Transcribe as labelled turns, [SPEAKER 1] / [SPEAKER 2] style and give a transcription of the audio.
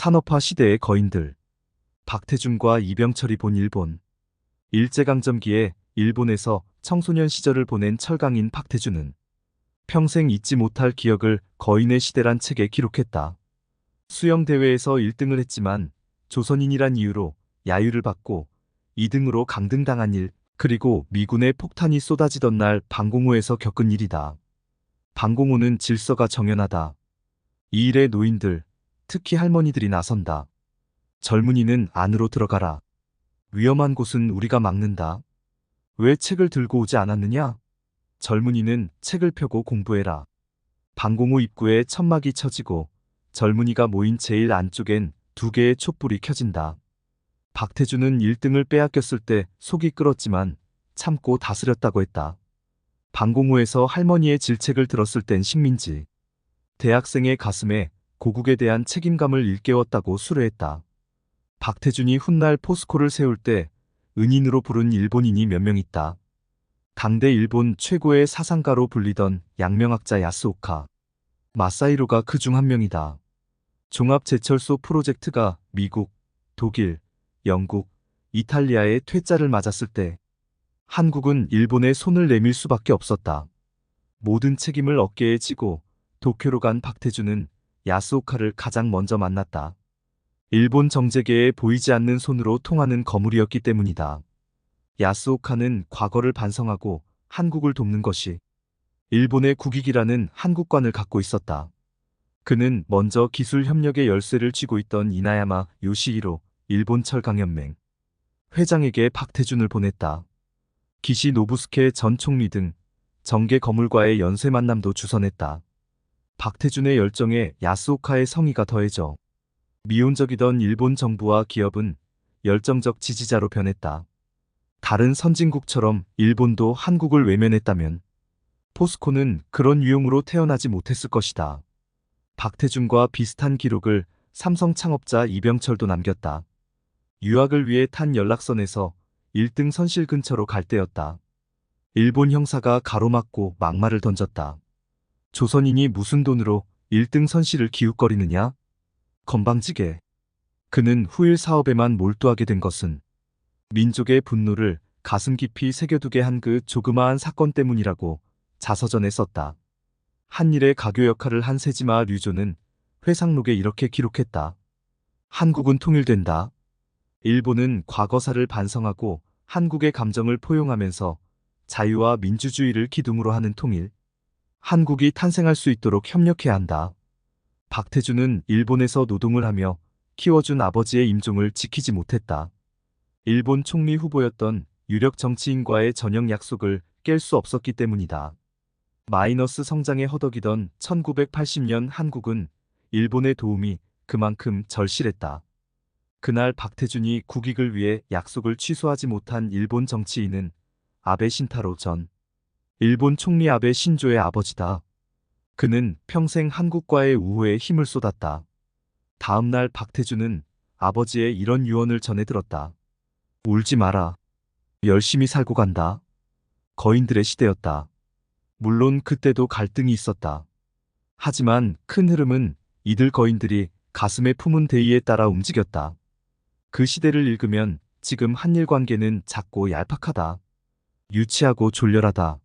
[SPEAKER 1] 산업화 시대의 거인들. 박태준과 이병철이 본 일본. 일제강점기에 일본에서 청소년 시절을 보낸 철강인 박태준은 평생 잊지 못할 기억을 거인의 시대란 책에 기록했다. 수영대회에서 1등을 했지만 조선인이란 이유로 야유를 받고 2등으로 강등당한 일, 그리고 미군의 폭탄이 쏟아지던 날 방공호에서 겪은 일이다. 방공호는 질서가 정연하다. 이 일에 노인들, 특히 할머니들이 나선다. 젊은이는 안으로 들어가라. 위험한 곳은 우리가 막는다. 왜 책을 들고 오지 않았느냐? 젊은이는 책을 펴고 공부해라. 방공호 입구에 천막이 쳐지고 젊은이가 모인 제일 안쪽엔 두 개의 촛불이 켜진다. 박태준은 1등을 빼앗겼을 때 속이 끓었지만 참고 다스렸다고 했다. 방공호에서 할머니의 질책을 들었을 땐 식민지. 대학생의 가슴에 고국에 대한 책임감을 일깨웠다고 수뢰했다. 박태준이 훗날 포스코를 세울 때 은인으로 부른 일본인이 몇 명 있다. 당대 일본 최고의 사상가로 불리던 양명학자 야스오카. 마사이로가 그 중 한 명이다. 종합제철소 프로젝트가 미국, 독일, 영국, 이탈리아의 퇴짜를 맞았을 때 한국은 일본에 손을 내밀 수밖에 없었다. 모든 책임을 어깨에 지고 도쿄로 간 박태준은 야스오카를 가장 먼저 만났다. 일본 정재계에 보이지 않는 손으로 통하는 거물이었기 때문이다. 야스오카는 과거를 반성하고 한국을 돕는 것이 일본의 국익이라는 한국관을 갖고 있었다. 그는 먼저 기술 협력의 열쇠를 쥐고 있던 이나야마 요시히로 일본 철강연맹 회장에게 박태준을 보냈다. 기시 노부스케 전 총리 등 정계 거물과의 연쇄 만남도 주선했다. 박태준의 열정에 야스오카의 성의가 더해져 미온적이던 일본 정부와 기업은 열정적 지지자로 변했다. 다른 선진국처럼 일본도 한국을 외면했다면 포스코는 그런 유형으로 태어나지 못했을 것이다. 박태준과 비슷한 기록을 삼성 창업자 이병철도 남겼다. 유학을 위해 탄 연락선에서 1등 선실 근처로 갈 때였다. 일본 형사가 가로막고 막말을 던졌다. 조선인이 무슨 돈으로 1등 선실을 기웃거리느냐? 건방지게. 그는 후일 사업에만 몰두하게 된 것은 민족의 분노를 가슴 깊이 새겨두게 한 그 조그마한 사건 때문이라고 자서전에 썼다. 한일의 가교 역할을 한 세지마 류조는 회상록에 이렇게 기록했다. 한국은 통일된다. 일본은 과거사를 반성하고 한국의 감정을 포용하면서 자유와 민주주의를 기둥으로 하는 통일. 한국이 탄생할 수 있도록 협력해야 한다. 박태준은 일본에서 노동을 하며 키워준 아버지의 임종을 지키지 못했다. 일본 총리 후보였던 유력 정치인과의 저녁 약속을 깰 수 없었기 때문이다. 마이너스 성장에 허덕이던 1980년 한국은 일본의 도움이 그만큼 절실했다. 그날 박태준이 국익을 위해 약속을 취소하지 못한 일본 정치인은 아베 신타로 전 일본 총리 아베 신조의 아버지다. 그는 평생 한국과의 우호에 힘을 쏟았다. 다음 날 박태준은 아버지의 이런 유언을 전해 들었다. 울지 마라. 열심히 살고 간다. 거인들의 시대였다. 물론 그때도 갈등이 있었다. 하지만 큰 흐름은 이들 거인들이 가슴에 품은 대의에 따라 움직였다. 그 시대를 읽으면 지금 한일 관계는 작고 얄팍하다. 유치하고 졸렬하다.